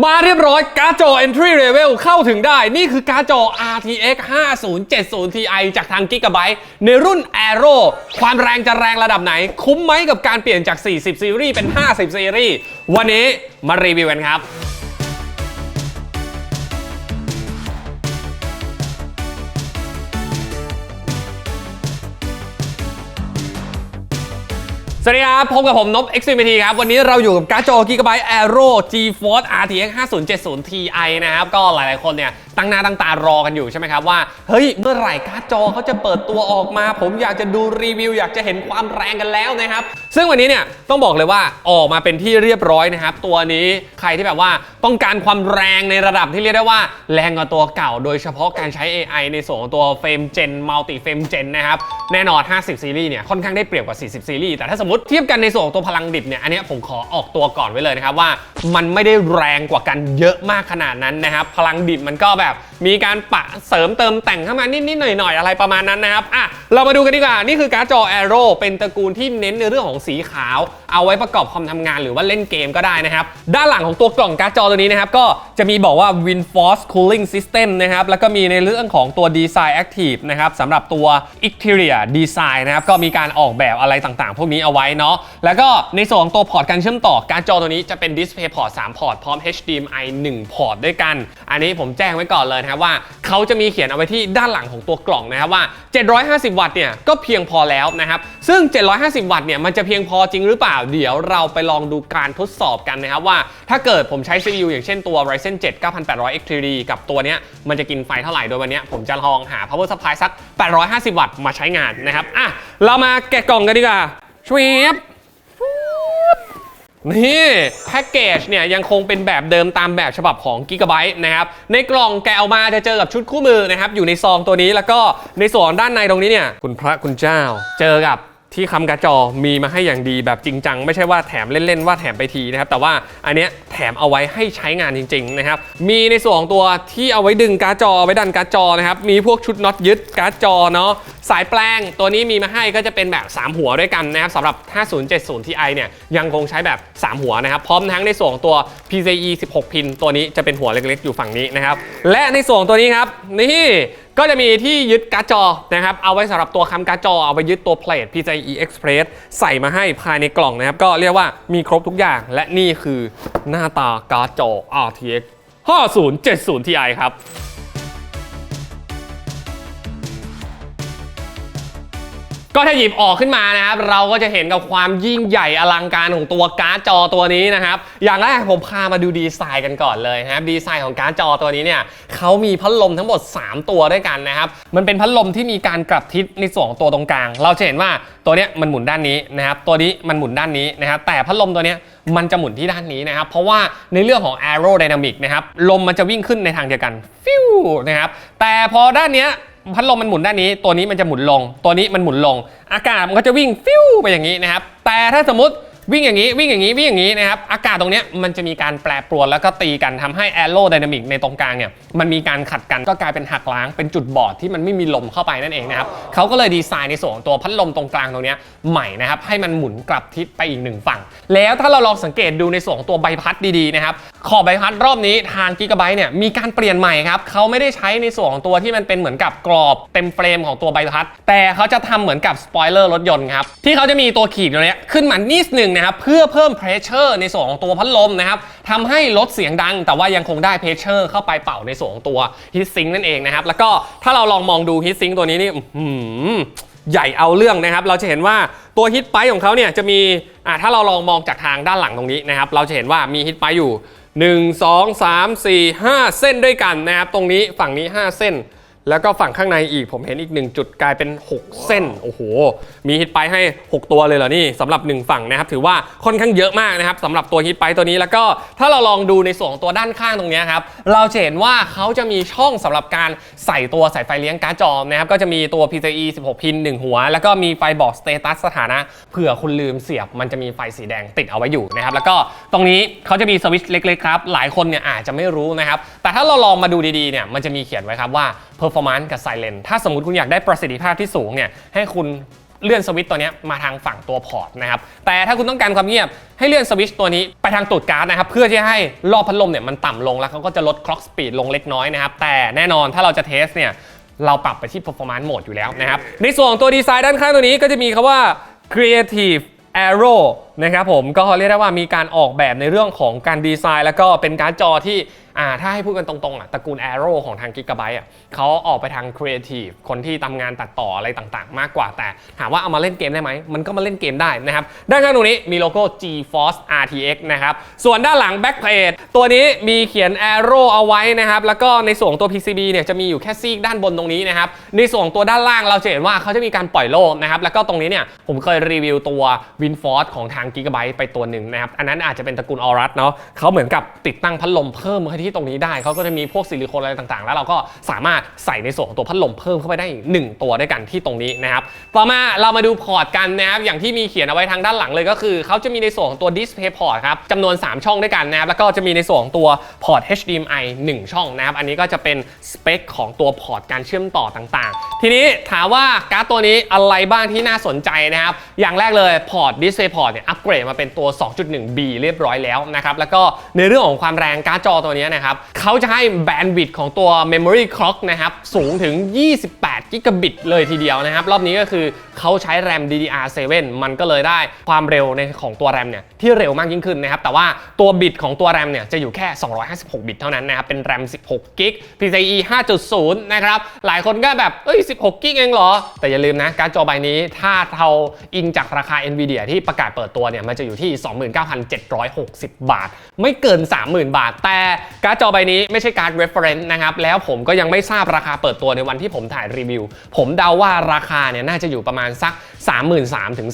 มาเรียบร้อยการ์ดจอ entry level เข้าถึงได้ นี่คือการ์ดจอ RTX 5070 Ti จากทาง Gigabyte ในรุ่น Aero ความแรงจะแรงระดับไหน คุ้มไหมกับการเปลี่ยนจาก 40 ซีรีส์เป็น 50 ซีรีส์ วันนี้มารีวิวกันครับ สวัสดีครับ พบกับผมนบ XMT ครับ วันนี้เราอยู่กับการ์ดจอ Gigabyte Aero GeForce RTX 5070 Ti นะครับ ก็หลายๆคนเนี่ยตั้งหน้าตั้งตารอกันอยู่ใช่ไหมครับว่าเฮ้ยเมื่อไหร่การ์ดจอเขาจะเปิดตัวออกมา ผมอยากจะดูรีวิว อยากจะเห็นความแรงกันแล้วนะครับ ซึ่งวันนี้เนี่ยต้องบอกเลยว่าออกมาเป็นที่เรียบร้อยนะครับ ตัวนี้ใครที่แบบว่าต้องการความแรงในระดับที่เรียกได้ว่า แรงกว่าตัวเก่า โดยเฉพาะการใช้ AI ในส่วนของตัวเฟรมเจนมัลติเฟรมเจนนะครับแน่นอน 50 ซีรีส์เนี่ยค่อนข้างได้เปรียบกว่า 40 ซีรีส์แต่ถ้าสมมติเทียบกันในส่วนของตัวพลังดิบเนี่ยอันนี้ผมขอออกตัวก่อนไว้เลยนะครับว่า มันไม่ได้แรงกว่ากันเยอะมากขนาดนั้นนะครับพลังดิบมันก็แบบมีการปะเสริมเติมแต่งเข้ามานิดๆหน่อยๆ อะไรประมาณนั้นนะครับอะเรามาดูกันดีกว่า นี่คือการ์ดจอ Aero เป็นตระกูลที่เน้นในเรื่องของสีขาว เอาไว้ประกอบคอมทำงานหรือว่าเล่นเกมก็ได้นะครับ ด้านหลังของตัวกล่องการ์ดจอตัวนี้นะครับ ก็จะมีบอกว่า WinForce Cooling System นะครับ แล้วก็มีในเรื่องของตัว Design Active นะครับสำหรับตัว Exterior Design นะครับก็มีการออกแบบอะไรต่างๆ พวกนี้เอาไว้เนาะแล้วก็ในส่วนของตัวพอร์ตการเชื่อมต่อการ์ดจอตัวนี้จะเป็น Display Port 3พอร์ตพร้อม HDMI 1พอร์ตด้วยกัน อันนี้ผมแจ้งไว้ก่อนเลยนะครับว่าเขาจะมีเขียนเอาไว้ที่ด้านหลังของตัวกล่องนะครับว่า 750 วัตต์เนี่ยก็เพียงพอแล้วนะครับซึ่ง 750 วัตต์เนี่ยมันจะเพียงพอจริงหรือเปล่า เดี๋ยวเราไปลองดูการทดสอบกันนะครับว่า ถ้าเกิดผมใช้ CPU อย่างเช่นตัว Ryzen 7 9800 X3D กับตัวเนี้ยมันจะกินไฟเท่าไหร่โดยวันนี้ผมจะลองหา power supply สัก 850 วัตต์มาใช้งานนะครับอะเรามาแกะกล่องกันดีกว่าชวีบ นี่แพ็กเกจเนี่ยยังคงเป็นแบบเดิมตามแบบฉบับของ Gigabyte นะครับ ในกล่องแกะออกมาจะเจอกับชุดคู่มือนะครับ อยู่ในซองตัวนี้แล้วก็ในส่วนด้านในตรงนี้เนี่ย คุณพระคุณเจ้า เจอกับ ที่คำกระจอมีมาให้อย่างดีแบบจริงจัง ไม่ใช่ว่าแถมเล่นๆว่าแถมไปทีนะครับแต่ว่าอันเนี้ยแถมเอาไว้ให้ใช้งานจริงๆนะครับมีในส่วนของตัวที่เอาไว้ดึงการ์ดจอไว้ดันการ์ดจอนะครับมีพวกชุดน็อตยึดการ์ดจอเนาะสายแปลงตัวนี้มีมาให้ก็จะเป็นแบบ 3 หัวด้วยกันนะครับสำหรับ 5070 Ti เนี่ยยังคงใช้แบบ 3 หัวนะครับพร้อมทั้งในส่วนของตัว PCIe 16 พิน ตัวนี้จะเป็นหัวเล็กๆอยู่ฝั่งนี้นะครับและในส่วนของตัวนี้ครับนี่ ก็จะมีที่ยึดการ์ดจอนะครับ เอาไว้สำหรับตัวคำการ์ดจอ เอาไปยึดตัวเพลท PCIe Express ใส่มาให้ภายในกล่องนะครับ ก็เรียกว่ามีครบทุกอย่าง และนี่คือหน้าตาการ์ดจอ RTX 5070 Ti ครับ ก็ถ้าหยิบออกขึ้นมานะครับ เราก็จะเห็นกับความยิ่งใหญ่อลังการของตัวการ์ดจอตัวนี้นะครับ อย่างแรกผมพามาดูดีไซน์กันก่อนเลยนะครับดีไซน์ของการ์ดจอตัวนี้เนี่ยเขามีพัดลมทั้งหมด 3 ตัวด้วยกันนะครับ มันเป็นพัดลมที่มีการกลับทิศในส่วนของตัวตรงกลาง เราจะเห็นว่าตัวเนี้ยมันหมุนด้านนี้นะครับ ตัวนี้มันหมุนด้านนี้นะครับ แต่พัดลมตัวเนี้ยมันจะหมุนที่ด้านนี้นะครับ เพราะว่าในเรื่องของ aerodynamic นะครับลมมันจะวิ่งขึ้นในทางเดียวกันฟิวนะครับแต่พอด้านเนี้ย พัดลมมันหมุนด้านนี้ ตัวนี้มันจะหมุนลง ตัวนี้มันหมุนลง อากาศมันก็จะวิ่งฟิวไปอย่างนี้นะครับ แต่ถ้าสมมติวิ่งอย่างนี้วิ่งอย่างนี้วิ่งอย่างนี้นะครับอากาศตรงเนี้ยมันจะมีการแปรปรวนแล้วก็ตีกันทำให้แอโรไดนามิกในตรงกลางเนี่ยมันมีการขัดกันก็กลายเป็นหักล้างเป็นจุดบอดที่มันไม่มีลมเข้าไปนั่นเองนะครับเขาก็เลยดีไซน์ในส่วนของตัวพัดลมตรงกลางตรงเนี้ยใหม่นะครับให้มันหมุนกลับทิศไปอีกหนึ่งฝั่ง แล้วถ้าเราลองสังเกตดูในส่วนของตัวใบพัดดีๆนะครับ ขอบใบพัดรอบนี้ทางกิกะไบต์เนี่ยมีการเปลี่ยนใหม่ครับเขาไม่ได้ใช้ในส่วนของตัวที่มันเป็นเหมือนกับกรอบเต็มเฟรมของตัวใบพัด แต่เขาจะทำเหมือนกับสปอยเลอร์รถยนต์ครับที่เขาจะมีตัวขีดตัวนี้ขึ้นมานิดหนึ่งนะครับเพื่อเพิ่มเพรสเชอร์ในส่วนของตัวพัดลมนะครับทำให้ลดเสียงดัง แต่ว่ายังคงได้เพรสเชอร์เข้าไปเป่าในส่วนของตัวฮีทซิงนั่นเองนะครับแล้วก็ถ้าเราลองมองดูฮีทซิงตัวนี้นี่ใหญ่เอาเรื่องนะครับ เราจะเห็นว่าตัวฮิตไปของเขาเนี่ยจะมีอ่าถ้าเราลองมองจากทางด้านหลังตรงนี้นะครับ เราจะเห็นว่ามีฮิตไปอยู่ 1 2 3 4 5 เส้นด้วยกันนะครับ ตรงนี้ฝั่งนี้ 5 เส้น แล้วก็ฝั่งข้างในอีกผมเห็นอีก 1 จุดกลายเป็น 6 เส้น โอ้โห มีฮิตไปให้ 6 ตัวเลยเหรอนี่สำหรับ 1 ฝั่งนะครับ ถือว่าค่อนข้างเยอะมากนะครับสำหรับตัวฮิตไปตัวนี้แล้วก็ถ้าเราลองดูในส่วนของตัวด้านข้างตรงนี้ครับ เราจะเห็นว่าเขาจะมีช่องสำหรับการใส่ตัวสายไฟเลี้ยงการ์ดจอมนะครับ ก็จะมีตัว PCIe 16 พิน 1 หัว แล้วก็มีไฟบอกสเตตัสสถานะเผื่อคุณลืมเสียบ มันจะมีไฟสีแดงติดเอาไว้อยู่นะครับแล้วก็ตรงนี้เขาจะมีสวิตช์เล็กๆครับหลายคนเนี่ยอาจจะไม่รู้นะครับแต่ถ้าเราลองมาดูดีๆเนี่ยมันจะมีเขียนไว้ครับว่า performance กับ silent ถ้าสมมติคุณอยากได้ประสิทธิภาพที่สูงเนี่ยให้คุณเลื่อนสวิตช์ตัวนี้มาทางฝั่งตัวพอร์ตนะครับ แต่ถ้าคุณต้องการความเงียบ ให้เลื่อนสวิตช์ตัวนี้ไปทางตูดการ์ดนะครับ เพื่อที่ให้รอบพัดลมเนี่ยมันต่ำลงแล้วเขาก็จะลด clock speed ลงเล็กน้อยนะครับ แต่แน่นอนถ้าเราจะเทสเนี่ย เราปรับไปที่ performance mode อยู่แล้วนะครับ ในส่วนของตัวดีไซน์ด้านข้างตัวนี้ก็จะมีคำว่า creative arrow นะครับผมก็เรียกได้ว่ามีการออกแบบในเรื่องของการดีไซน์ แล้วก็เป็นการจอที่อ่าถ้าให้พูดกันตรงๆอะตระกูล Arrow ของทาง Gigabyte อะเขาออกไปทาง Creative คนที่ทำงานตัดต่ออะไรต่างๆ มากกว่าแต่ถามว่าเอามาเล่นเกมได้ไหม มันก็มาเล่นเกมได้นะครับ ด้านข้างตรงนี้มีโลโก้ GeForce RTX นะครับส่วนด้านหลัง Backplate ตัวนี้มีเขียน Arrow เอาไว้นะครับแล้วก็ในส่วนตัว PCB เนี่ยจะมีอยู่แค่ซีกด้านบนตรงนี้นะครับในส่วนตัวด้านล่างเราจะเห็นว่าเขาจะมีการปล่อยโล่นะครับแล้วก็ตรงนี้เนี่ยผมเคยรีวิวตัว WinForce ของทาง Gigabyte ไปตัวหนึ่งนะครับ อันนั้นอาจจะเป็นตระกูล Aorus เนาะเขาเหมือนกับติดตั้งพัดลมเพิ่มมาที่ตรงนี้ได้ เขาก็จะมีพวกซิลิโคนอะไรต่างๆ แล้วเราก็สามารถใส่ในส่วนของตัวพัดลมเพิ่มเข้าไปได้อีกหนึ่งตัวด้วยกันที่ตรงนี้นะครับ ต่อมาเรามาดูพอร์ตกันนะครับ อย่างที่มีเขียนเอาไว้ทางด้านหลังเลยก็คือเขาจะมีในส่วนของตัว Display Port ครับจำนวน 3 ช่องด้วยกันนะครับ แล้วก็จะมีในส่วนของตัวพอร์ต HDMI 1 ช่องนะครับ อันนี้ก็จะเป็นสเปคของตัวพอร์ตการเชื่อมต่อต่างๆ ทีนี้ถามว่าการ์ดตัวนี้อะไรบ้างที่น่าสนใจนะครับ อย่างแรกเลยพอร์ต Display Port เนี่ยอัปเกรดมาเป็นตัว 2.1B เรียบร้อยแล้วนะครับ แล้วก็ในเรื่องของความแรงการ์ดจอตัวนี้นะครับเขาจะให้แบนด์วิดต์ของตัว Memory Clock นะครับสูงถึง 28 กิกะบิตเลยทีเดียวนะครับ รอบนี้ก็คือเขาใช้แรม DDR7 มันก็เลยได้ความเร็วในของตัวแรมเนี่ยที่เร็วมากยิ่งขึ้นนะครับ แต่ว่าตัวบิตของตัวแรมเนี่ยจะอยู่แค่ 256 บิตเท่านั้นนะครับ เป็นแรม 16 กิก PCIe 5.0 นะครับ หลายคนก็แบบ เอ้ย 16 กิกเองเหรอ แต่อย่าลืมนะ การ์ดจอใบนี้ถ้าเราอิงจากราคา Nvidia ที่ประกาศเปิดตัวตัวเนี่ยมันจะอยู่ที่ 29,760 บาท ไม่เกิน 30,000 บาท แต่การ์ดจอใบนี้ไม่ใช่การ์ด reference นะครับแล้วผมก็ยังไม่ทราบราคาเปิดตัวในวันที่ผมถ่ายรีวิว ผมเดาว่าราคาเนี่ยน่าจะอยู่ประมาณสัก 33,000ถึง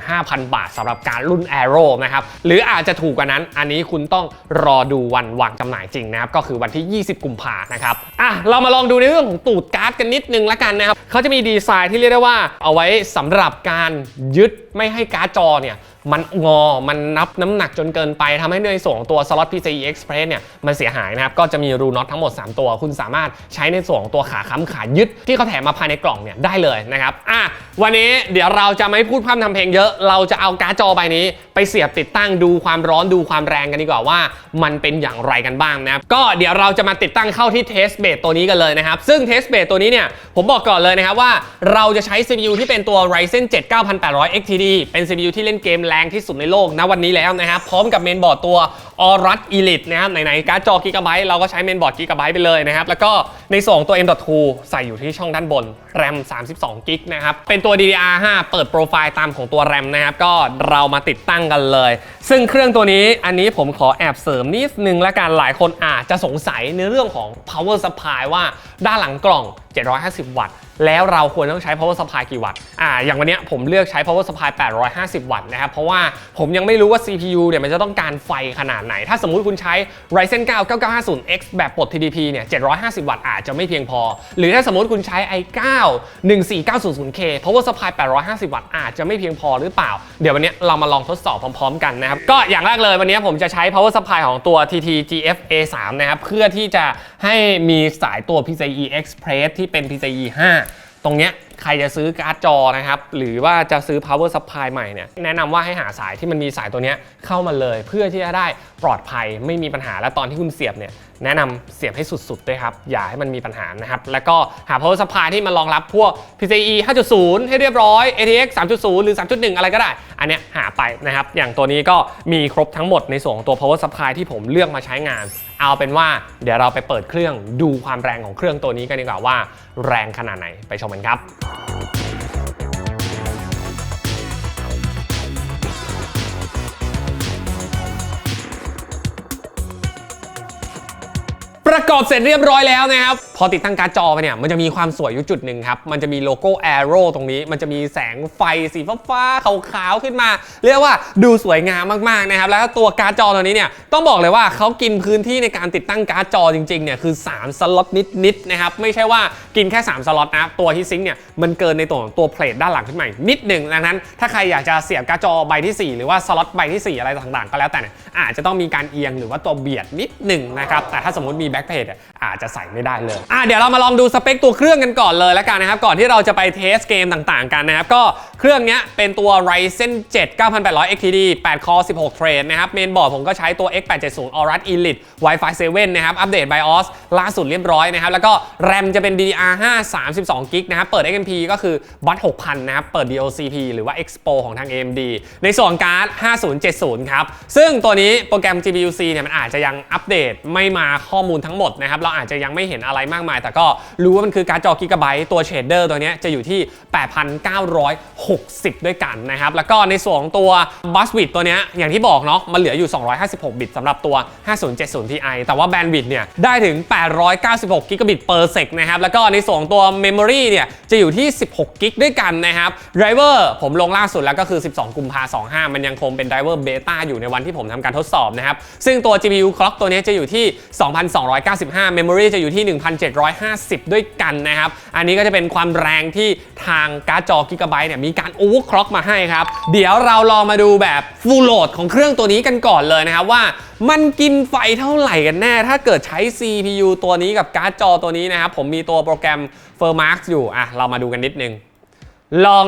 35,000 บาทสำหรับการรุ่น Arrow นะครับหรืออาจจะถูกกว่านั้นอันนี้คุณต้องรอดูวันวางจำหน่ายจริงนะครับก็คือวันที่ 20 กุมภานะครับอะเรามาลองดูในเรื่องของตูดการ์ดกันนิดนึงละกันนะครับเขาจะมีดีไซน์ที่เรียกได้ว่าเอาไว้สำหรับการยึดไม่ให้การ์ดจอเนี่ย มันงอ มันนับน้ำหนักจนเกินไปทำให้ในส่วนของตัวสล็อต PCI Express เนี่ยมันเสียหายนะครับ ก็จะมีรูน็อตทั้งหมด 3 ตัว คุณสามารถใช้ในส่วนของตัวขาค้ำขายึดที่เขาแถมมาภายในกล่องเนี่ยได้เลยนะครับ อะ วันนี้เดี๋ยวเราจะไม่พูดพร่ำทำเพลงเยอะ เราจะเอาการ์ดจอใบนี้ ไปเสียบติดตั้งดูความร้อนดูความแรงกันดีกว่าว่า มันเป็นอย่างไรกันบ้างนะครับก็เดี๋ยวเราจะมาติดตั้งเข้าที่เทสเบ e ตัวนี้กันเลยนะครับ ซึ่งเทสเบ e ตัวนี้เนี่ยผมบอกก่อนเลยนะครับว่าเราจะใช้ CPU ที่เป็นตัว Ryzen 7 9800 XTD เป็น CPU ที่เล่นเกมแรงที่สุดในโลกณวันนี้แล้วนะครับพร้อมกับเมนบอร์ดตัว Aorus Elite นะครับไหนๆการ์ดจอ Gigabyte เราก็ใช้เมนบอร์ด Gigabyte ไปเลยนะครับแล้วก็ในส่วนของตัว M.2 ใส่อยู่ที่ช่องด้านบน RAM 32กิกนะครับเป็นตัว DDR5 เปิดโปรไฟล์ตามของตัว RAM นะครับก็เรามาติดตั้งกันเลย ซึ่งเครื่องตัวนี้อันนี้ผมขอแอบเสริมนิดนึงละกันหลายคนอาจจะสงสัยในเรื่องของ power supply ว่าด้านหลังกล่อง 750 วัตต์ แล้วเราควรต้องใช้ power supply กี่วัตต์อ่าอย่างวันนี้ผมเลือกใช้ power supply 850 วัตต์นะครับเพราะว่าผมยังไม่รู้ว่า CPU เนี่ยมันจะต้องการไฟขนาดไหน ถ้าสมมุติคุณใช้ Ryzen 9 9950X แบบปลด TDP เนี่ย750 วัตต์อาจจะไม่เพียงพอ หรือถ้าสมมติคุณใช้ i9 14900K power supply 850 วัตต์อาจจะไม่เพียงพอหรือเปล่า เดี๋ยววันนี้เรามาลองทดสอบพร้อม ๆ กันนะครับก็อย่างแรกเลยวันนี้ผมจะใช้ power supply ของตัว TT GF A3 นะครับเพื่อที่จะให้มีสายตัว PCIe Express ที่เป็น PCIe 5 ตรงเนี้ยใครจะซื้อการ์ดจอนะครับ หรือว่าจะซื้อ power supply ใหม่เนี่ยแนะนำว่าให้หาสายที่มันมีสายตัวเนี้ยเข้ามาเลย เพื่อที่จะได้ปลอดภัยไม่มีปัญหาและตอนที่คุณเสียบเนี่ย แนะนำเสียบให้สุดๆด้วยครับ อย่าให้มันมีปัญหานะครับ แล้วก็หา power supply ที่มันรองรับพวก PCIe 5.0 ให้เรียบร้อย ATX 3.0 หรือ 3.1 อะไรก็ได้ อันเนี้ยหาไปนะครับ อย่างตัวนี้ก็มีครบทั้งหมดในส่วนของตัว power supply ที่ผมเลือกมาใช้งาน เอาเป็นว่าเดี๋ยวเราไปเปิดเครื่องดูความแรงของเครื่องตัวนี้กันดีกว่าว่า แรงขนาดไหนไปชมกันครับ ประกอบเสร็จเรียบร้อยแล้วนะครับ พอติดตั้งการ์ดจอไปเนี่ย มันจะมีความสวยอยู่จุดหนึ่งครับ มันจะมีโลโก้ Arrow ตรงนี้ มันจะมีแสงไฟสีฟ้าๆขาวๆขึ้นมา เรียกว่าดูสวยงามมากๆนะครับ แล้วตัวการ์ดจอตัวนี้เนี่ย ต้องบอกเลยว่าเขากินพื้นที่ในการติดตั้งการ์ดจอจริงๆเนี่ยคือ 3 สล็อตนิดๆนะครับ ไม่ใช่ว่ากินแค่ 3 สล็อตนะ ตัวที่ซิงค์เนี่ย มันเกินในตัวของตัวเพลทด้านหลังขึ้นมานิดหนึ่งดังนั้น ถ้าใครอยากจะเสียบการ์ดจอใบที่ 4 หรือว่าสล็อตใบที่ 4 อะไรต่างๆ ก็แล้วแต่เนี่ยอาจจะต้องมีการเอียงหรือว่าตัวเบียดนิดหนึ่งนะครับแต่ถ้าสมมติมีแบ็อาจจะใส่ไม่ได้เลยอะเดี๋ยวเรามาลองดูสเปคตัวเครื่องกันก่อนเลยแล้วกันนะครับ ก่อนที่เราจะไปเทสเกมต่างๆกันนะครับ ก็เครื่องนี้เป็นตัว Ryzen 7 9800 XTD 8 core 16เทรดนะครับ เมนบอร์ดผมก็ใช้ตัว X870 Aorus Elite Wi-Fi 7 นะครับ อัปเดต BIOS ล่าสุดเรียบร้อยนะครับ แล้วก็ RAM จะเป็น DDR5 32 g b นะครับ เปิด XMP ก็คือบัต6,000 นะครับ เปิด DOCP หรือว่า Expo ของทาง AMD ในส่วนการ์ด 5070 ครับ ซึ่งตัวนี้โปรแกรม GPU-C เนี่ยมันอาจจะยังอัปเดตไม่มาข้อมูลทั้ง้งหมดนะครับ เราอาจจะยังไม่เห็นอะไรมากมาย แต่ก็รู้ว่ามันคือการ์ดจอกิกะไบต์ตัวเชดเดอร์ตัวนี้จะอยู่ที่ 8,960 ด้วยกันนะครับ แล้วก็ในส่วนของตัว Bus Width ตัวนี้อย่างที่บอกเนาะมันเหลืออยู่ 256 บิตสำหรับตัว 5070 Ti แต่ว่าแบนด์วิดต์เนี่ยได้ถึง 896 กิกะบิต per sec นะครับแล้วก็ในส่วนของตัว Memory เนี่ยจะอยู่ที่ 16 กิกด้วยกันนะครับ Driver ผมลงล่าสุดแล้วก็คือ 12 กุมภา25 มันยังคงเป็น Driver Beta อยู่ในวันที่ผมทำการทดสอบนะครับซึ่งตัว GPU clock ตัวนี้จะอยู่ที่2,295 Memory จะอยู่ที่ 1,750 ด้วยกันนะครับ อันนี้ก็จะเป็นความแรงที่ทางการ์ดจอ Gigabyte เนี่ยมีการ overclock มาให้ครับ เดี๋ยวเราลองมาดูแบบ full load ของเครื่องตัวนี้กันก่อนเลยนะครับว่ามันกินไฟเท่าไหร่กันแน่ ถ้าเกิดใช้ CPU ตัวนี้กับการ์ดจอตัวนี้นะครับ ผมมีตัวโปรแกรม Firmax อยู่อะเรามาดูกันนิดนึง ลอง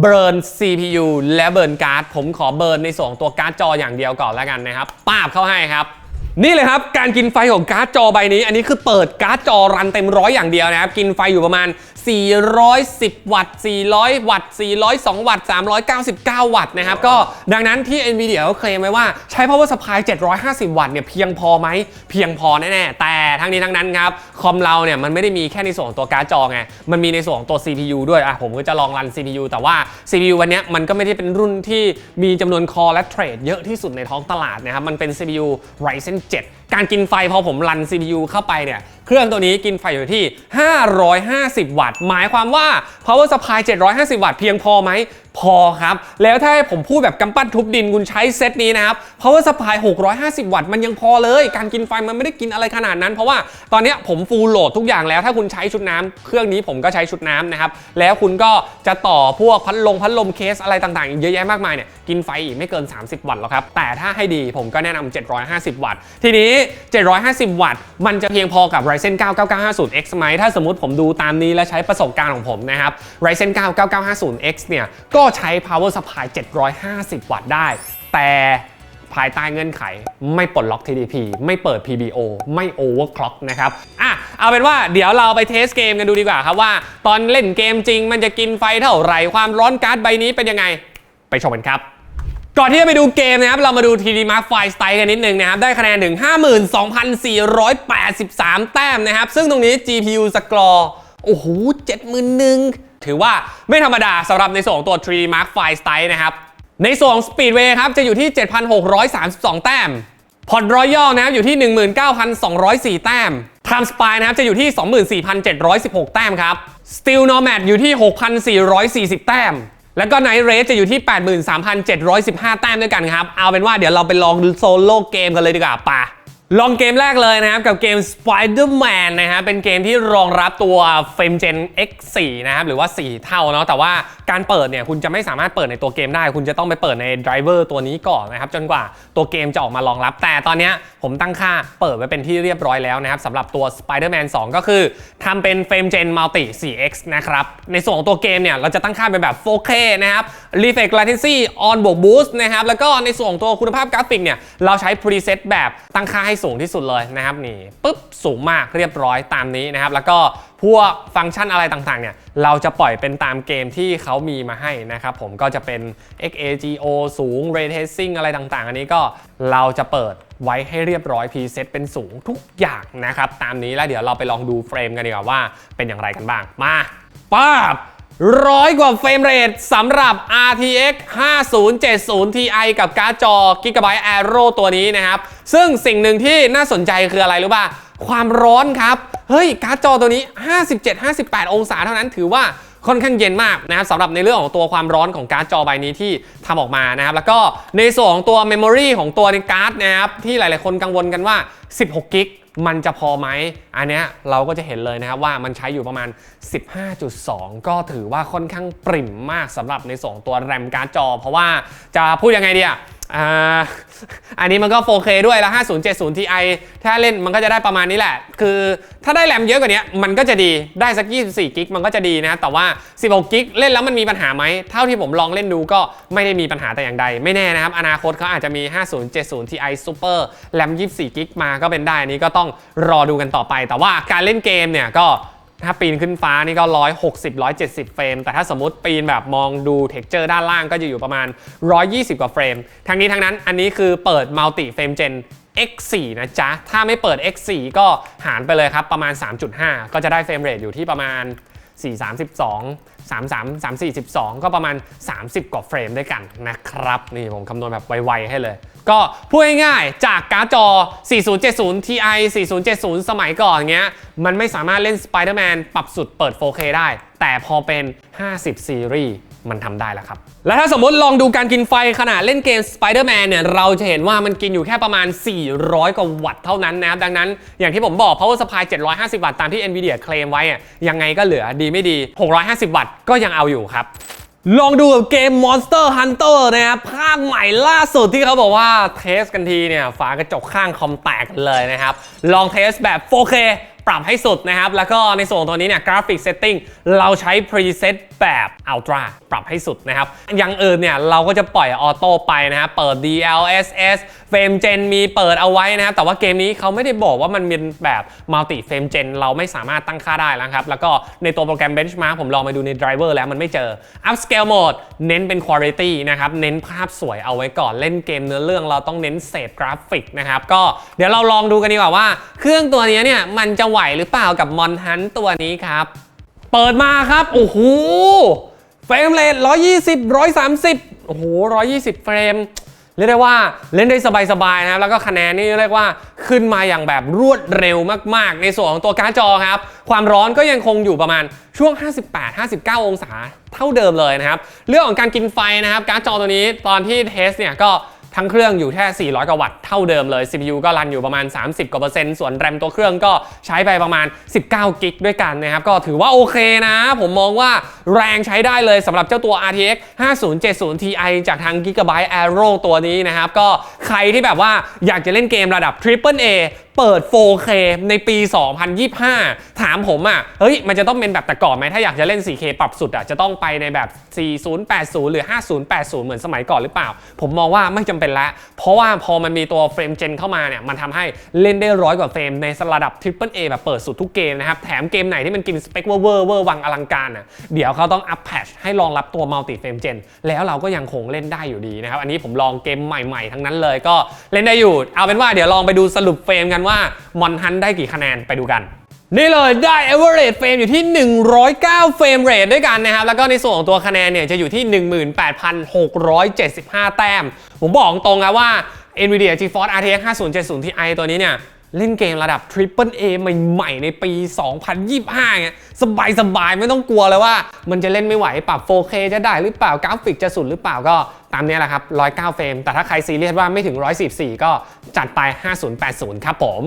เบิร์น CPU และเบิร์นการ์ดผมขอเบิร์นในส่วนตัวการ์ดจออย่างเดียวก่อนแล้วกันนะครับปาบเข้าให้ครับ นี่เลยครับ การกินไฟของการ์ดจอใบนี้ อันนี้คือเปิดการ์ดจอรันเต็มร้อยอย่างเดียวนะครับ กินไฟอยู่ประมาณ 410 วัตต์ 400 วัตต์ 402 วัตต์ 399 วัตต์นะครับ ก็ดังนั้นที่ NVIDIA เขาเคลมไว้ว่าใช้ power supply 750 วัตต์เนี่ยเพียงพอไหม เพียงพอแน่ๆ แต่ทั้งนี้ทั้งนั้นครับ คอมเราเนี่ยมันไม่ได้มีแค่ในส่วนของตัวการ์ดจอไง มันมีในส่วนของตัว CPU ด้วยอะผมก็จะลองรัน CPU แต่ว่า CPU วันเนี้ยมันก็ไม่ได้เป็นรุ่นที่มีจำนวนคอและเทรดเยอะที่สุดในท้องตลาดนะครับมันเป็น CPU Ryzen 7 การกินไฟพอผมรัน CPU เข้าไปเนี่ย เครื่องตัวนี้กินไฟอยู่ที่ 550 วัตต์ หมายความว่า power supply 750 วัตต์เพียงพอไหมพอครับ แล้วถ้าให้ผมพูดแบบกำปั้นทุบดินคุณใช้เซตนี้นะครับ power supply 650 วัตต์มันยังพอเลย การกินไฟมันไม่ได้กินอะไรขนาดนั้น เพราะว่าตอนนี้ผมฟูลโหลดทุกอย่างแล้ว ถ้าคุณใช้ชุดน้ำเครื่องนี้ผมก็ใช้ชุดน้ำนะครับ แล้วคุณก็จะต่อพวกพัดลมพัดลมเคสอะไรต่างๆ เยอะแยะมากมายเนี่ยกินไฟอีกไม่เกิน 30 วัตต์หรอกครับ แต่ถ้าให้ดีผมก็แนะนำ750 วัตต์ ทีนี้ 750 วัตต์ มันจะเพียงพอกับ Ryzen 9 9950X ไหมถ้าสมมติผมดูตามนี้และใช้ประสบการณ์ของผมนะครับ Ryzen 9 9950X เนี่ย ก็ใช้ power supply 750 วัตต์ได้ แต่ภายใต้เงื่อนไขไม่ปลดล็อก TDP ไม่เปิด PBO ไม่ overclock นะครับ อะ เอาเป็นว่าเดี๋ยวเราไปเทสเกมกันดูดีกว่าครับว่า ตอนเล่นเกมจริงมันจะกินไฟเท่าไหร่ ความร้อนการ์ดใบนี้เป็นยังไง ไปชมกันครับ ก่อนที่จะไปดูเกมนะครับ เรามาดู TD Mark File Style กันนิดนึงนะครับ ได้คะแนนถึง 52,483 แต้มนะครับ ซึ่งตรงนี้ GPU Score โอ้โห71,000ถือว่าไม่ธรรมดาสำหรับในส่วนของตัว 3D Mark File Style นะครับ ในส่วนของ Speedway ครับ จะอยู่ที่ 7,632 แต้มพอร์ตรอยัลนะครับอยู่ที่ 19,204 แต้ม Time Spy นะครับจะอยู่ที่ 24,716 แต้มครับ Steel Nomad อยู่ที่ 6,440 แต้ม แล้วก็ไนท์เรสจะอยู่ที่ 83,715 แต้มด้วยกันครับ เอาเป็นว่าเดี๋ยวเราไปลองโซโล่เกมกันเลยดีกว่าปะ ลองเกมแรกเลยนะครับ กับเกม Spider-Man นะฮะเป็นเกมที่รองรับตัว Frame Gen X4 นะครับหรือว่า 4 เท่าเนาะแต่ว่าการเปิดเนี่ยคุณจะไม่สามารถเปิดในตัวเกมได้ คุณจะต้องไปเปิดในไดรเวอร์ตัวนี้ก่อนนะครับจนกว่าตัวเกมจะออกมารองรับ แต่ตอนนี้ผมตั้งค่าเปิดไว้เป็นที่เรียบร้อยแล้วนะครับสำหรับตัว Spider-Man 2 ก็คือทำเป็น Frame Gen Multi 4x นะครับในส่วนของตัวเกมเนี่ยเราจะตั้งค่าเป็นแบบ 4K นะครับ Reflex Latency on บวก Boost นะครับแล้วก็ในส่วนของตัวคุณภาพกราฟิกเนี่ยเราใช้ preset แบบตั้งค่าให้สูงที่สุดเลยนะครับนี่ปุ๊บสูงมากเรียบร้อยตามนี้นะครับ แล้วก็พวกฟังก์ชันอะไรต่างๆเนี่ยเราจะปล่อยเป็นตามเกมที่เขามีมาให้นะครับผมก็จะเป็น XAGO สูง Ray Tracing อะไรต่างๆ อันนี้ก็เราจะเปิดไว้ให้เรียบร้อย preset เป็นสูงทุกอย่างนะครับ ตามนี้แล้วเดี๋ยวเราไปลองดูเฟรมกันดีกว่าว่าเป็นอย่างไรกันบ้างมาป้าบ ร้อยกว่าเฟรมเรทสำหรับ RTX 5070 Ti กับการ์ดจอ Gigabyte Aero ตัวนี้นะครับ ซึ่งสิ่งหนึ่งที่น่าสนใจคืออะไรรู้ป่ะ ความร้อนครับ เฮ้ย การ์ดจอตัวนี้ 57-58 องศาเท่านั้นถือว่าค่อนข้างเย็นมากนะครับสำหรับในเรื่องของตัวความร้อนของการ์ดจอใบนี้ที่ทำออกมานะครับ แล้วก็ในส่วนของตัวเมมโมรีของตัวในการ์ดนะครับที่หลาย ๆ คนกังวลกันว่า 16 กิก มันจะพอไหมอันเนี้ยเราก็จะเห็นเลยนะครับว่ามันใช้อยู่ประมาณ 15.2 ก็ถือว่าค่อนข้างปริ่มมากสำหรับในส่วนของตัวแรมการ์ดจอ เพราะว่าจะพูดยังไงดีอะ อ่าอันนี้มันก็ 4K ด้วยแล้ว 5070 Ti ถ้าเล่นมันก็จะได้ประมาณนี้แหละ คือถ้าได้แรมเยอะกว่านี้มันก็จะดีได้สัก 24กิกมันก็จะดีนะ แต่ว่า 16กิกเล่นแล้วมันมีปัญหาไหม เท่าที่ผมลองเล่นดูก็ไม่ได้มีปัญหาแต่อย่างใด ไม่แน่นะครับ อนาคตเขาอาจจะมี 5070 Ti Super แรม24กิกมาก็เป็นได้นนี้ก็ต้องรอดูกันต่อไป แต่ว่าการเล่นเกมเนี่ยก็ ถ้าปีนขึ้นฟ้านี่ก็ 160 170 เฟรม แต่ถ้าสมมติปีนแบบมองดูเท็กเจอร์ด้านล่างก็จะอยู่ประมาณ 120 กว่าเฟรม ทั้งนี้ทั้งนั้นอันนี้คือเปิดมัลติเฟรมเจน X4 นะจ๊ะ ถ้าไม่เปิด X4 ก็หารไปเลยครับ ประมาณ 3.5 ก็จะได้เฟรมเรทอยู่ที่ประมาณ 432 33 342ก็ประมาณ 30 กว่าเฟรมด้วยกันนะครับ นี่ผมคำนวณแบบไวๆให้เลย ก็พูดง่ายๆ จากการ์ดจอ 4070 Ti 4070 สมัยก่อนเงี้ย มันไม่สามารถเล่น Spider-Man ปรับสุดเปิด 4K ได้ แต่พอเป็น 50 ซีรีส์ มันทำได้แล้วครับ และถ้าสมมติลองดูการกินไฟขณะเล่นเกม Spider-Man เนี่ย เราจะเห็นว่ามันกินอยู่แค่ประมาณ 400 กว่าวัตต์เท่านั้นนะครับดังนั้นอย่างที่ผมบอก power supply 750 วัตต์ตามที่ Nvidia เคลมไว้ยังไงก็เหลือดีไม่ดี 650 วัตต์ก็ยังเอาอยู่ครับลองดูกับเกม Monster Hunter นะครับภาคใหม่ล่าสุดที่เขาบอกว่าเทสกันทีเนี่ย ฝากระจกข้างคอมแตกกันเลยนะครับ ลองเทสแบบ 4K ปรับให้สุดนะครับ แล้วก็ในส่วนตัวนี้เนี่ยกราฟิกเซตติ้งเราใช้ preset แบบ Ultra ปรับให้สุดนะครับอย่างอื่นเนี่ยเราก็จะปล่อยออโต้ไปนะครับเปิด DLSS เฟรมเจนมีเปิดเอาไว้นะครับแต่ว่าเกมนี้เขาไม่ได้บอกว่ามันเป็นแบบมัลติเฟรมเจนเราไม่สามารถตั้งค่าได้แล้วครับ แล้วก็ในตัวโปรแกรม Benchmark ผมลองไปดูใน Driver แล้วมันไม่เจอ Upscale Mode เน้นเป็น Quality นะครับ เน้นภาพสวยเอาไว้ก่อนเล่นเกมเนื้อเรื่องเราต้องเน้นเสพกราฟิกนะครับก็เดี๋ยวเราลองดูกันดีกว่าว่า เครื่องตัวนี้เนี่ยมันจะไหวหรือเปล่ากับมอนฮันตัวนี้ครับ เปิดมาครับ โอ้โห เฟรมเรท120 130 โอ้โห 120 เฟรม เรียกได้ว่าเล่นได้สบายๆนะครับ แล้วก็คะแนนนี่เรียกว่าขึ้นมาอย่างแบบรวดเร็วมากๆ ในส่วนของตัวการ์ดจอครับ ความร้อนก็ยังคงอยู่ประมาณช่วง 58-59 องศาเท่าเดิมเลยนะครับ เรื่องของการกินไฟนะครับ การ์ดจอตัวนี้ตอนที่เทสเนี่ยก็ ทั้งเครื่องอยู่แค่ 400 กว่าวัตต์เท่าเดิมเลย CPU ก็รันอยู่ประมาณ 30 กว่าเปอร์เซ็นต์ ส่วนแรมตัวเครื่องก็ใช้ไปประมาณ 19 กิกด้วยกันนะครับ ก็ถือว่าโอเคนะ ผมมองว่าแรงใช้ได้เลยสำหรับเจ้าตัว RTX 5070 Ti จากทาง Gigabyte Aero ตัวนี้นะครับ ก็ใครที่แบบว่าอยากจะเล่นเกมระดับ Triple A เปิด 4K ในปี 2025 ถามผมอะ เฮ้ย มันจะต้องเป็นแบบแต่ก่อนไหม ถ้าอยากจะเล่น 4K ปรับสุดอะ จะต้องไปในแบบ 4080 หรือ 5080 เหมือนสมัยก่อนหรือเปล่า ผมมองว่าไม่จำเป็นล้วเพราะว่าพอมันมีตัวเฟรมเจนเข้ามาเนี่ย มันทำให้เล่นได้ร้อยกว่าเฟรมในระดับ Triple A แบบเปิดสุดทุกเกมนะครับ แถมเกมไหนที่มันกินสเปคเวอร์เวอร์เวอร์วังอลังการอะ เดี๋ยวเขาต้องอัปแพชให้รองรับตัวมัลติเฟรมเจนแล้วเราก็ยังคงเล่นได้อยู่ดีนะครับ อันนี้ผมลองเกมใหม่ ๆ ทั้งนั้นเลยก็เล่นได้อยู่ เอาเป็นว่าเดี๋ยวลองไปดูสรุปเฟรมกันว่ามอนฮันได้กี่คะแนนไปดูกัน นี่เลยได้ average เฟรมอยู่ที่ 109 เฟรมเรทด้วยกันนะครับ แล้วก็ในส่วนของตัวคะแนนเนี่ยจะอยู่ที่ 18,675 แต้ม ผมบอกตรงนะว่า NVIDIA GeForce RTX 5070 Ti ตัวนี้เนี่ย เล่นเกมระดับ Triple A ใหม่ๆ ในปี 2025เนี่ยสบายๆ ไม่ต้องกลัวเลยว่า มันจะเล่นไม่ไหว ปรับ 4K จะได้หรือเปล่ากราฟิกจะสุดหรือเปล่าก็ตามนี้แหละครับ 109 เฟรม แต่ถ้าใครซีเรียสว่าไม่ถึง 114 ก็จัดไป 5080 ครับผม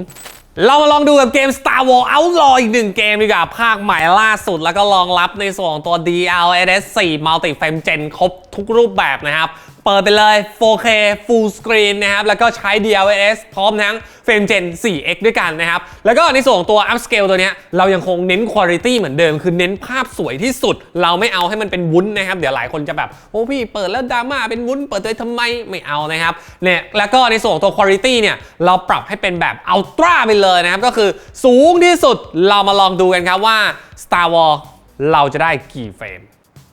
เรามาลองดูกับเกม Star Wars Outlaw อีกหนึ่งเกมดีกว่า ภาคใหม่ล่าสุดแล้วก็รองรับในส่วนของตัว DLSS 4 Multi Frame Gen ครบทุกรูปแบบนะครับ เปิดไปเลย 4K Full Screen นะครับ แล้วก็ใช้ DLSS พร้อมทั้ง Frame Gen 4X ด้วยกันนะครับ แล้วก็ในส่วนของตัว Upscale ตัวนี้เรายังคงเน้น Quality เหมือนเดิม คือเน้นภาพสวยที่สุด เราไม่เอาให้มันเป็นวุ้นนะครับ เดี๋ยวหลายคนจะแบบ โอ้พี่เปิดแล้วดราม่าเป็นวุ้น เปิดเลยทำไม ไม่เอานะครับ เนี่ย แล้วก็ในส่วนของตัว Quality เนี่ย เราปรับให้เป็นแบบ Ultra ไปเลยนะครับ ก็คือสูงที่สุด เรามาลองดูกันครับว่า Star Wars เราจะได้กี่เฟรม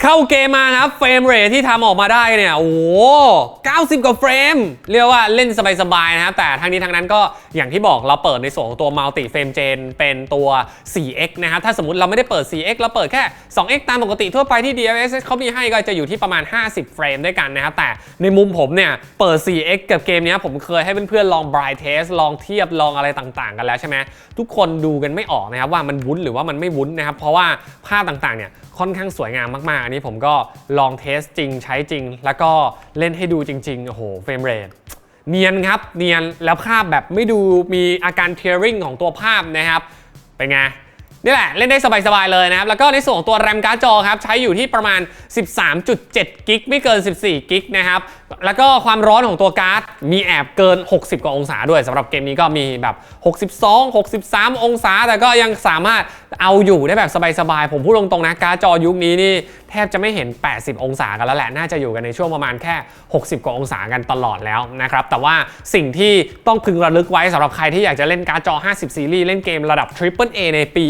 เข้าเกมมาครับเฟรมเรทที่ทำออกมาได้เนี่ย โอ้โห90 กว่าเฟรม เรียกว่าเล่นสบายๆนะครับ แต่ทั้งนี้ทั้งนั้นก็อย่างที่บอกเราเปิดในส่วนของตัว Multi Frame Gen เป็นตัว 4x นะครับ ถ้าสมมติเราไม่ได้เปิด 4x เราเปิดแค่ 2x ตามปกติทั่วไปที่ DLSS เขามีให้ก็จะอยู่ที่ประมาณ 50 เฟรมด้วยกันนะครับ แต่ในมุมผมเนี่ย เปิด 4x กับเกมนี้ผมเคยให้เพื่อนๆลอง Bright Test ลองเทียบลองอะไรต่างๆ กันแล้วใช่ไหมทุกคนดูกันไม่ออกนะครับว่ามันวุ้นหรือว่ามันไม่วุ้นนะครับเพราะว่าภาพต่างๆเนี่ย ค่อนข้างสวยงามมาก ๆ อันนี้ผมก็ลองเทสจริงใช้จริง แล้วก็เล่นให้ดูจริง ๆ โอ้โหเฟรมเรทเนียนครับเนียนแล้วภาพแบบไม่ดูมีอาการเทียริงของตัวภาพนะครับ เป็นไงนี่แหละ เล่นได้สบาย ๆ เลยนะครับ แล้วก็ในส่วนของตัวแรมการ์ดจอครับ ใช้อยู่ที่ประมาณ 13.7 กิก ไม่เกิน 14 กิกนะครับ แล้วก็ความร้อนของตัวการ์ดมีแอบเกิน 60 กว่าองศาด้วยสำหรับเกมนี้ก็มีแบบ 62 63 องศา แต่ก็ยังสามารถเอาอยู่ได้แบบสบายๆ ผมพูดตรงๆนะ การ์ดจอยุคนี้นี่แทบจะไม่เห็น 80 องศากันแล้วแหละ น่าจะอยู่กันในช่วงประมาณแค่ 60 กว่าองศากันตลอดแล้วนะครับ แต่ว่าสิ่งที่ต้องพึงระลึกไว้สำหรับใครที่อยากจะเล่นการ์ดจอ 50 ซีรีส์เล่นเกมระดับ Triple A ในปี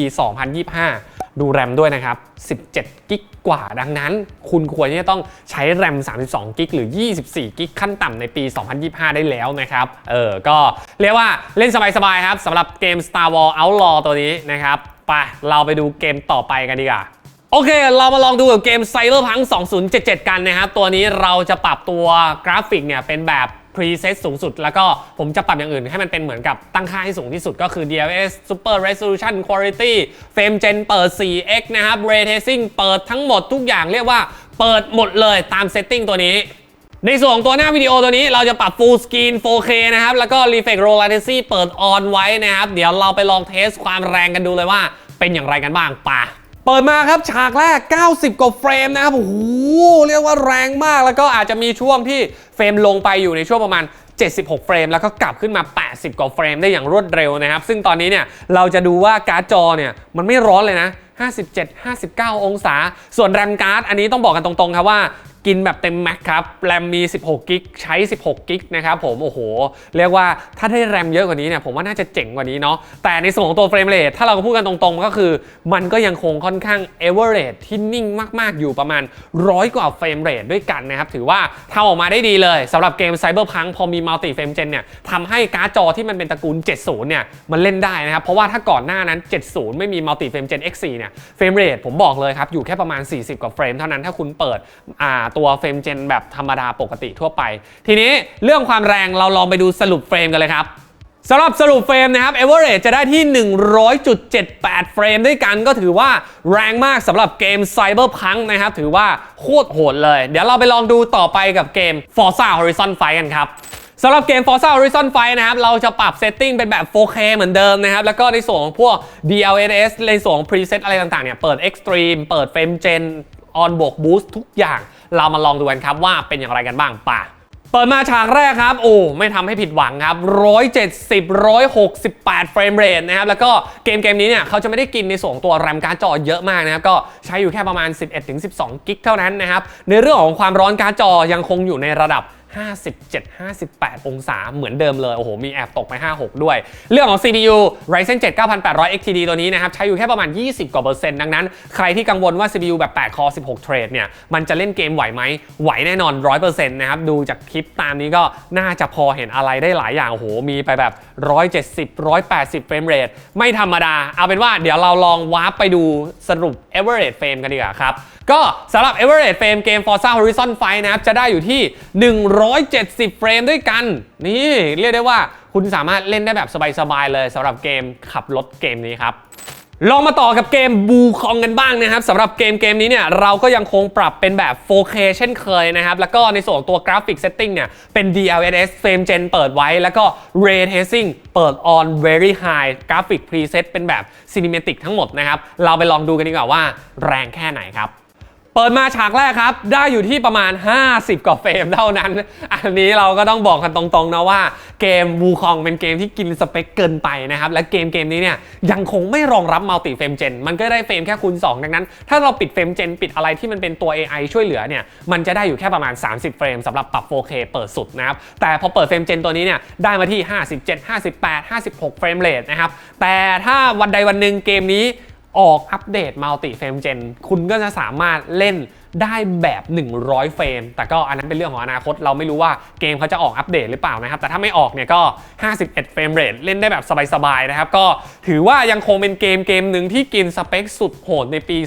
2025 ดูแรมด้วยนะครับ 17 กิก กว่า ดังนั้น คุณควรที่จะต้องใช้แรม32 กิกหรือ 24 กิกขั้นต่ำในปี 2025 ได้แล้วนะครับ เออ ก็เรียกว่าเล่นสบายๆครับสำหรับเกม Star Wars Outlaw ตัวนี้นะครับไปเราไปดูเกมต่อไปกันดีกว่าโอเค เรามาลองดูกับเกม Cyberpunk 2077 กันนะครับ ตัวนี้เราจะปรับตัวกราฟิกเนี่ยเป็นแบบ preset สูงสุด แล้วก็ผมจะปรับอย่างอื่นให้มันเป็นเหมือนกับตั้งค่าให้สูงที่สุดก็คือ DLS Super Resolution Quality Frame Gen เปิด 4x นะครับ Ray Tracing เปิดทั้งหมดทุกอย่างเรียกว่าเปิดหมดเลยตาม setting ตัวนี้ในส่วนของตัวหน้าวิดีโอตัวนี้เราจะปรับ Full Screen 4K นะครับ แล้วก็ Reflect Low Latency เปิด on ไว้นะครับ เดี๋ยวเราไปลองเทสความแรงกันดูเลยว่าเป็นอย่างไรกันบ้างป่ะ เปิดมาครับฉากแรก 90 กว่าเฟรมนะครับโอ้โหเรียกว่าแรงมากแล้วก็อาจจะมีช่วงที่เฟรมลงไปอยู่ในช่วงประมาณ 76 เฟรม แล้วก็กลับขึ้นมา 80 กว่าเฟรมได้อย่างรวดเร็วนะครับ ซึ่งตอนนี้เนี่ยเราจะดูว่าการ์ดจอเนี่ยมันไม่ร้อนเลยนะ57 59 องศา ส่วนแรมการ์ดอันนี้ต้องบอกกันตรงๆครับว่า กินแบบเต็มแม็กครับ แรมมี 16 กิก ใช้ 16 กิกนะครับผม โอ้โห เรียกว่าถ้าได้แรมเยอะกว่านี้เนี่ย ผมว่าน่าจะเจ๋งกว่านี้เนาะ แต่ในส่วนของตัวเฟรมเรท ถ้าเราก็พูดกันตรงๆ ก็คือ มันก็ยังคงค่อนข้างเอเวอร์เรทที่นิ่งมากๆ อยู่ประมาณร้อยกว่าเฟรมเรทด้วยกันนะครับ ถือว่าทำออกมาได้ดีเลยสำหรับเกม Cyberpunk พอมีมัลติเฟรมเจนเนี่ยทำให้การ์ดจอที่มันเป็นตระกูล 70 เนี่ย มันเล่นได้นะครับ เพราะว่าถ้าก่อนหน้านั้น 70 ไม่มีมัลติเฟรมเจน X4 เนี่ย เฟรมเรทผมบอกเลยครับ อยู่แค่ประมาณ 40 กว่าเฟรมเท่านั้น ถ้าคุณเปิดอ่าตัวเฟรมเจนแบบธรรมดาปกติทั่วไป ทีนี้เรื่องความแรงเราลองไปดูสรุปเฟรมกันเลยครับสำหรับสรุปเฟรมนะครับ Average จะได้ที่ 100.78 เฟรมด้วยกันก็ถือว่าแรงมากสำหรับเกม Cyberpunk นะครับ ถือว่าโคตรโหดเลย เดี๋ยวเราไปลองดูต่อไปกับเกม Forza Horizon 5 กันครับสำหรับเกม Forza Horizon 5 นะครับ เราจะปรับเซตติ้งเป็นแบบ 4K เหมือนเดิมนะครับ แล้วก็ในส่วนของพวก DLSS ในส่วนของ preset อะไรต่างๆเนี่ยเปิด Extreme เปิด Frame Gen On บวก Boost ทุกอย่าง เรามาลองดูกันครับว่าเป็นอย่างไรกันบ้างป่ะเปิดมาฉากแรกครับ โอ้ ไม่ทำให้ผิดหวังครับ 170 168 เฟรมเรทนะครับ แล้วก็เกมเกมนี้เนี่ยเขาจะไม่ได้กินในส่วนของตัวแรมการ์ดจอเยอะมากนะครับ ก็ใช้อยู่แค่ประมาณ 11-12 กิกเท่านั้นนะครับ ในเรื่องของความร้อนการ์ดจอยังคงอยู่ในระดับ 57-58 องศาเหมือนเดิมเลย โอ้โห มีแอบตกไป 56 ด้วย เรื่องของ CPU Ryzen 7 9800 XTD ตัวนี้นะครับ ใช้อยู่แค่ประมาณ 20 กว่าเปอร์เซ็นต์ดังนั้น ใครที่กังวลว่า CPU แบบ 8 คอ 16 เทรดเนี่ย มันจะเล่นเกมไหวไหม ไหวแน่นอน 100%นะครับ ดูจากคลิปตามนี้ก็น่าจะพอเห็นอะไรได้หลายอย่าง โอ้โห มีไปแบบ 170 180 เฟรมเรทไม่ธรรมดา เอาเป็นว่าเดี๋ยวเราลองวาร์ปไปดูสรุป average frame กันดีกว่าครับก็สำหรับ average frame เกม Forza Horizon 5นะครับจะได้อยู่ที่170 เฟรมด้วยกัน นี่เรียกได้ว่าคุณสามารถเล่นได้แบบสบายๆเลยสำหรับเกมขับรถเกมนี้ครับลองมาต่อกับเกมบูคองกันบ้างนะครับสำหรับเกมเกมนี้เนี่ยเราก็ยังคงปรับเป็นแบบ 4K เช่นเคยนะครับ แล้วก็ในส่วนตัวกราฟิกเซตติ้งเนี่ยเป็น DLSS Frame Gen เปิดไว้ แล้วก็ Ray Tracing เปิด on very high กราฟิก preset เป็นแบบ Cinematic ทั้งหมดนะครับ เราไปลองดูกันดีกว่าว่าแรงแค่ไหนครับ เปิดมาฉากแรกครับ ได้อยู่ที่ประมาณ 50 กว่าเฟรมเท่านั้น อันนี้เราก็ต้องบอกกันตรงๆนะว่าเกมวูคองเป็นเกมที่กินสเปคเกินไปนะครับ และเกมเกมนี้เนี่ยยังคงไม่รองรับมัลติเฟรมเจนมันก็ได้เฟรมแค่คูณ2 ดังนั้น ถ้าเราปิดเฟรมเจนปิดอะไรที่มันเป็นตัว AI ช่วยเหลือเนี่ยมันจะได้อยู่แค่ประมาณ 30 เฟรมสำหรับปรับ 4K เปิดสุดนะครับแต่พอเปิดเฟรมเจนตัวนี้เนี่ยได้มาที่ 57 58 56 เฟรมเรทนะครับแต่ถ้าวันใดวันหนึ่งเกมนี้ ออกอัปเดตมัลติเฟรมเจนคุณก็จะสามารถเล่นได้แบบ 100 เฟรม แต่ก็อันนั้นเป็นเรื่องของอนาคต เราไม่รู้ว่าเกมเขาจะออกอัปเดตหรือเปล่านะครับ แต่ถ้าไม่ออกเนี่ยก็ 51 เฟรมเรทเล่นได้แบบสบายๆนะครับ ก็ถือว่ายังคงเป็นเกมเกมหนึ่งที่กินสเปคสุดโหดในปี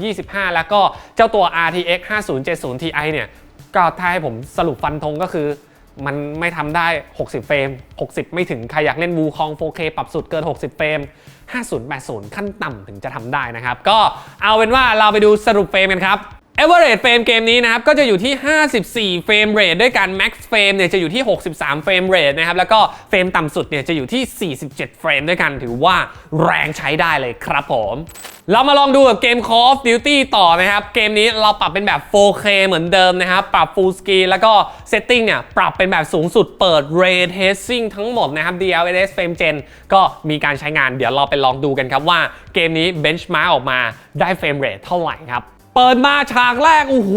2025 แล้วก็เจ้าตัว RTX 5070 Ti เนี่ย ก็ถ้าให้ผมสรุปฟันธงก็คือมันไม่ทำได้ 60 เฟรม 60 ไม่ถึง ใครอยากเล่นวูคอง 4K ปรับสุดเกิน 60 เฟรม 5080 ขั้นต่ำถึงจะทำได้นะครับ ก็เอาเป็นว่าเราไปดูสรุปเฟรมกันครับ Average เฟรมเกมนี้นะครับ ก็จะอยู่ที่ 54 เฟรมเรทด้วยกัน Max เฟรมเนี่ยจะอยู่ที่ 63 เฟรมเรทนะครับ แล้วก็เฟรมต่ำสุดเนี่ยจะอยู่ที่ 47 เฟรมด้วยกัน ถือว่าแรงใช้ได้เลยครับผม เรามาลองดูกับเกม Call of Duty ต่อนะครับ เกมนี้เราปรับเป็นแบบ 4K เหมือนเดิมนะครับ ปรับ Full Screen แล้วก็ Setting เนี่ย ปรับเป็นแบบสูงสุดเปิด Ray Tracing ทั้งหมดนะครับ DLSS Frame Gen ก็มีการใช้งานเดี๋ยวเราไปลองดูกันครับว่าเกมนี้ Benchmark ออกมาได้ Frame Rate เท่าไหร่ครับ เปิดมาฉากแรก โอ้โห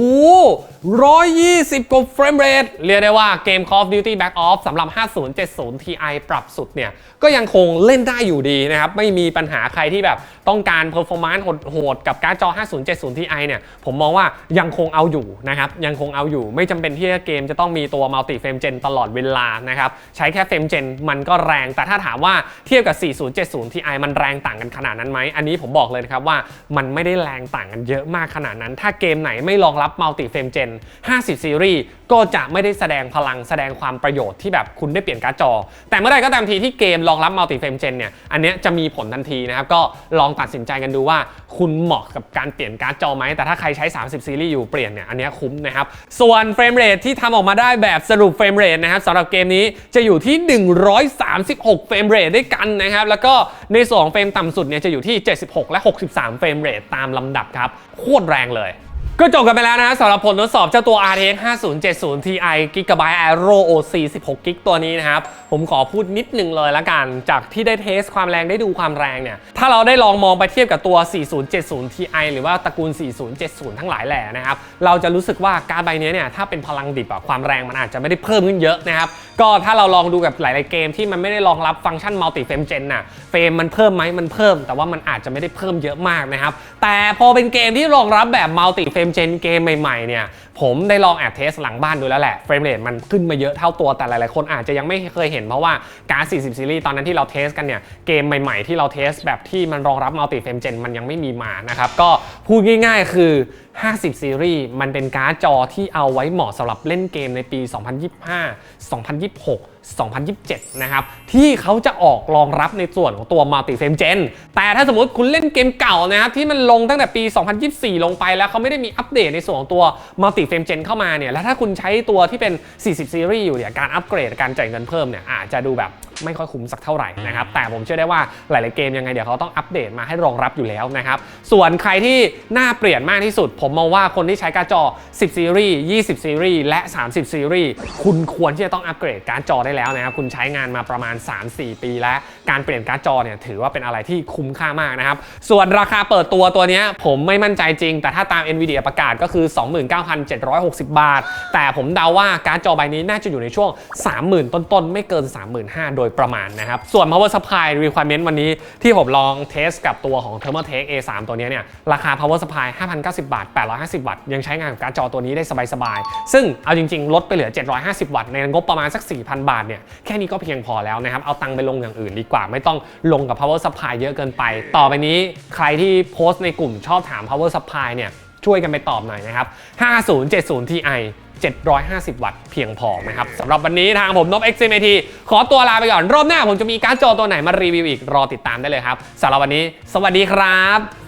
120 กว่าเฟรมเรทเรียกได้ว่าเกม Call of Duty Back Ops สำหรับ 5070 Ti ปรับสุดเนี่ย ก็ยังคงเล่นได้อยู่ดีนะครับ ไม่มีปัญหาใครที่แบบต้องการ performance โหดๆกับการ์ดจอ 5070 Ti เนี่ย ผมมองว่ายังคงเอาอยู่นะครับ ยังคงเอาอยู่ ไม่จำเป็นที่เกมจะต้องมีตัว Multi Frame Gen ตลอดเวลานะครับ ใช้แค่ Frame Gen มันก็แรง แต่ถ้าถามว่าเทียบกับ 4070 Ti มันแรงต่างกันขนาดนั้นไหมอันนี้ผมบอกเลยนะครับว่ามันไม่ได้แรงต่างกันเยอะมากขนาดนั้น ถ้าเกมไหนไม่รองรับ Multi Frame Gen 50 ซีรีส์ก็จะไม่ได้แสดงพลังแสดงความประโยชน์ที่แบบคุณได้เปลี่ยนการ์ดจอ แต่เมื่อไหรก็ตามทีที่เกมรองรับ Multi Frame Gen เนี่ยอันนี้จะมีผลทันทีนะครับ ก็ลองตัดสินใจกันดูว่าคุณเหมาะกับการเปลี่ยนการ์ดจอไหม แต่ถ้าใครใช้ 30 ซีรีส์อยู่เปลี่ยนเนี่ยอันนี้คุ้มนะครับ ส่วนเฟรมเรทที่ทำออกมาได้แบบสรุปเฟรมเรทนะครับสำหรับเกมนี้จะอยู่ที่ 136 เฟรมเรทด้วยกันนะครับแล้วก็ ในสองเฟรมต่ำสุดเนี่ยจะอยู่ที่ 76 และ 63 เฟรมเรทตามลำดับครับ โคตรแรงเลยก็จบกันไปแล้วนะสำหรับผลทดสอบเจ้าตัว RTX 5070 Ti Gigabyte Aero OC 16 g b ตัวนี้นะครับผมขอพูดนิดนึงเลยละกัน จากที่ได้เทสความแรงได้ดูความแรงเนี่ย ถ้าเราได้ลองมองไปเทียบกับตัว 4070 Ti หรือว่าตระกูล 4070 ทั้งหลายแหล่นะครับ เราจะรู้สึกว่าการใบนี้เนี่ยถ้าเป็นพลังดิบอะความแรงมันอาจจะไม่ได้เพิ่มขึ้นเยอะนะครับ ก็ถ้าเราลองดูกับหลาย ๆ เกมที่มันไม่ได้รองรับฟังก์ชัน multi frame gen น่ะเฟรมมันเพิ่มไหมมันเพิ่ม แต่ว่ามันอาจจะไม่ได้เพิ่มเยอะมากนะครับแต่พอเป็นเกมที่รองรับแบบ multi frame gen เกมใหม่ ๆ เนี่ย ผมได้ลองแอบเทสหลังบ้านดูแล้วแหละเฟรมเรทมันขึ้นมาเยอะเท่าตัวแต่หลายๆคนอาจจะยังไม่เคยเห็นเพราะว่าการ์ด 40 ซีรีส์ตอนนั้นที่เราเทสกันเนี่ยเกมใหม่ๆ ที่เราเทสแบบที่มันรองรับ multi frame gen มันยังไม่มีมานะครับก็พูดง่ายๆ คือ 50 ซีรีส์มันเป็นการ์ดจอที่เอาไว้เหมาะสำหรับเล่นเกมในปี 2025 2026 2027 นะครับ ที่เขาจะออกรองรับในส่วนของตัว Multi Frame Gen แต่ถ้าสมมติคุณเล่นเกมเก่านะครับ ที่มันลงตั้งแต่ปี 2024 ลงไปแล้วเขาไม่ได้มีอัปเดตในส่วนของตัว Multi Frame Gen เข้ามาเนี่ย แล้วถ้าคุณใช้ตัวที่เป็น 40ซีรีส์อยู่เนี่ย การอัปเกรดการจ่ายเงินเพิ่มเนี่ยอาจจะดูแบบไม่ค่อยคุ้มสักเท่าไหร่นะครับ แต่ผมเชื่อได้ว่าหลาย ๆ เกมยังไงเดี๋ยวเขาต้องอัปเดตมาให้รองรับอยู่แล้วนะครับ ส่วนใครที่น่าเปลี่ยนมากที่สุด ผมมองว่าคนที่ใช้การ์ดจอ 10ซีรีส์20ซีรีส์และ 30ซีรีส์คุณควรที่จะต้องอัปเกรดการ์ดจอได้แล้วนะครับคุณใช้งานมาประมาณ 3-4 ปีแล้ว การเปลี่ยนการ์ดจอเนี่ยถือว่าเป็นอะไรที่คุ้มค่ามากนะครับ ส่วนราคาเปิดตัวตัวนี้ผมไม่มั่นใจจริง แต่ถ้าตาม NVIDIA ประกาศก็คือ 29,760 บาท แต่ผมเดาว่าการ์ดจอใบนี้น่าจะอยู่ในช่วง 30,000 ต้นๆ ไม่เกิน 35,000 โดยประมาณนะครับ ส่วน power supply requirement วันนี้ที่ผมลองเทสกับตัวของ Thermaltake A3 ตัวนี้เนี่ยราคา power supply 5,090 บาท 850 วัตต์ยังใช้งานกับการ์ดจอตัวนี้ได้สบายๆ ซึ่งเอาจริงๆ ลดไปเหลือ 750 วัตต์ในงบประมาณสัก 4,000 บาทเนี่ยแค่นี้ก็เพียงพอแล้วนะครับ เอาตังไปลงอย่างอื่นดีกว่า ไม่ต้องลงกับ power supply เยอะเกินไป ต่อไปนี้ใครที่โพสต์ในกลุ่มชอบถาม power supply เนี่ยช่วยกันไปตอบหน่อยนะครับ 5070 Ti 750 วัตต์เพียงพอนะครับสำหรับวันนี้ทางผมนบ XMAT ขอตัวลาไปก่อน รอบหน้าผมจะมีการ์ดจอตัวไหนมารีวิวอีกรอติดตามได้เลยครับสำหรับวันนี้ สวัสดีครับ